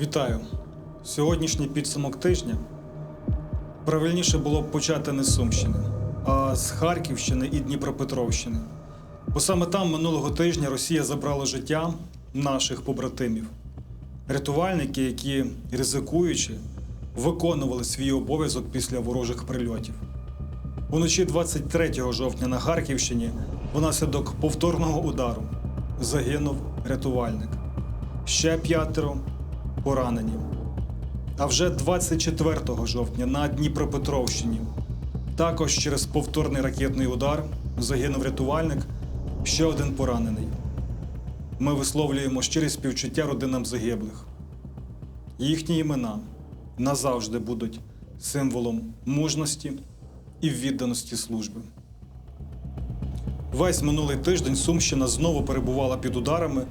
Вітаю! Сьогоднішній підсумок тижня правильніше було б почати не з Сумщини, а з Харківщини і Дніпропетровщини. Бо саме там минулого тижня Росія забрала життя наших побратимів, рятувальники, які ризикуючи, виконували свій обов'язок після ворожих прильотів. Уночі 23 жовтня на Харківщині внаслідок повторного удару загинув рятувальник. Ще п'ятеро поранені. А вже 24 жовтня на Дніпропетровщині також через повторний ракетний удар загинув рятувальник, ще один поранений. Ми висловлюємо щирі співчуття родинам загиблих. Їхні імена назавжди будуть символом мужності і відданості служби. Весь минулий тиждень Сумщина знову перебувала під ударами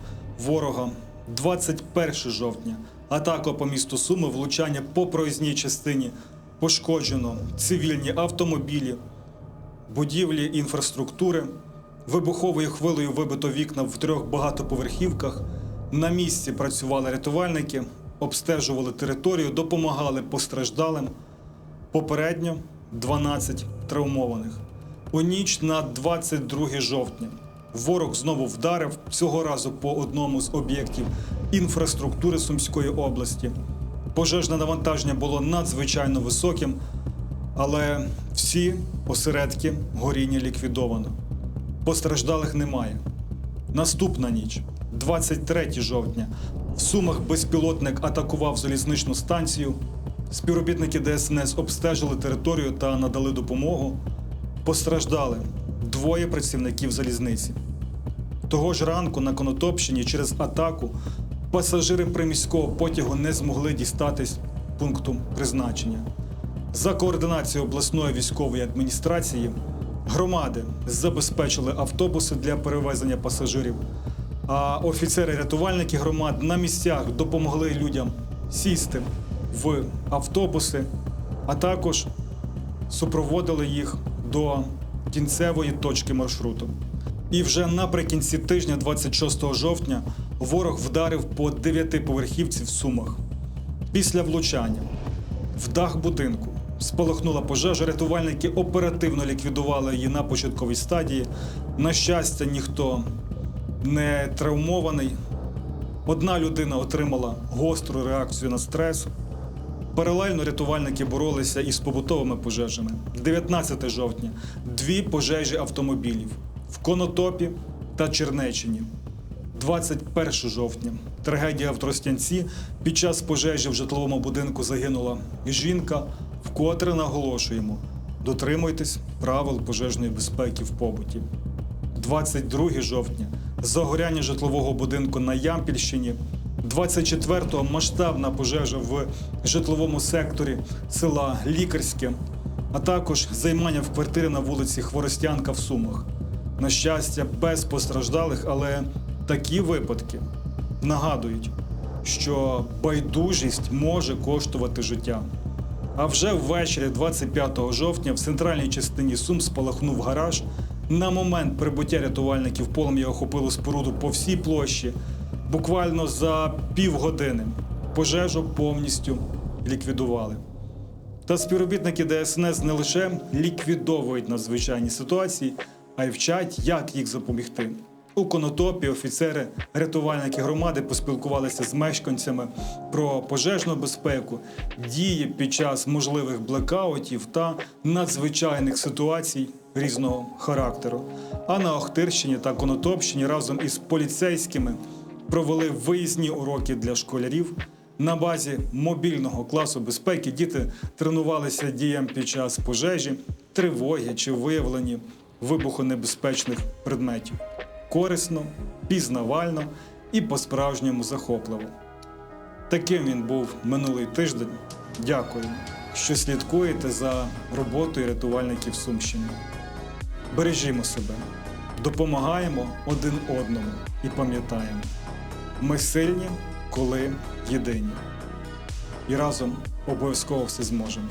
ворога. 21 жовтня атака по місту Суми, влучання по проїзній частині, пошкоджено цивільні автомобілі, будівлі інфраструктури. Вибуховою хвилею вибито вікна в трьох багатоповерхівках. На місці працювали рятувальники, обстежували територію, допомагали постраждалим. Попередньо 12 травмованих. У ніч на 22 жовтня ворог знову вдарив цього разу по одному з об'єктів інфраструктури Сумської області. Пожежне навантаження було надзвичайно високим, але всі осередки горіння ліквідовано. Постраждалих немає. Наступна ніч, 23 жовтня, в Сумах безпілотник атакував залізничну станцію. Співробітники ДСНС обстежили територію та надали допомогу. Постраждали двоє працівників залізниці. Того ж ранку на Конотопщині через атаку пасажири приміського потягу не змогли дістатись пункту призначення. За координацією обласної військової адміністрації громади забезпечили автобуси для перевезення пасажирів, а офіцери-рятувальники громад на місцях допомогли людям сісти в автобуси, а також супроводили їх до кінцевої точки маршруту. І вже наприкінці тижня, 26 жовтня, ворог вдарив по дев'ятиповерхівці в Сумах. Після влучання в дах будинку спалахнула пожежа. Рятувальники оперативно ліквідували її на початковій стадії. На щастя, ніхто не травмований. Одна людина отримала гостру реакцію на стрес. Паралельно рятувальники боролися із побутовими пожежами. 19 жовтня дві пожежі автомобілів в Конотопі та Чернеччині. 21 жовтня трагедія в Тростянці. Під час пожежі в житловому будинку загинула жінка. Вкотре наголошуємо: дотримуйтесь правил пожежної безпеки в побуті. 22 жовтня загоряння житлового будинку на Ямпільщині. 24-го масштабна пожежа в житловому секторі села Лікарське, а також займання в квартирі на вулиці Хворостянка в Сумах. На щастя, без постраждалих, але такі випадки нагадують, що байдужість може коштувати життя. А вже ввечері, 25 жовтня, в центральній частині Сум спалахнув гараж. На момент прибуття рятувальників полум'я охопило споруду по всій площі. Буквально за півгодини пожежу повністю ліквідували. Та співробітники ДСНС не лише ліквідовують надзвичайні ситуації, а й вчать, як їх запобігти. У Конотопі офіцери, рятувальники громади поспілкувалися з мешканцями про пожежну безпеку, дії під час можливих блекаутів та надзвичайних ситуацій різного характеру. А на Охтирщині та Конотопщині разом із поліцейськими провели виїзні уроки для школярів. На базі мобільного класу безпеки діти тренувалися діям під час пожежі, тривоги чи виявлені вибухонебезпечних предметів. Корисно, пізнавально і по-справжньому захопливо. Таким він був минулий тиждень. Дякую, що слідкуєте за роботою рятувальників Сумщини. Бережімо себе, допомагаємо один одному і пам'ятаємо, ми сильні, коли єдині. І разом обов'язково все зможемо.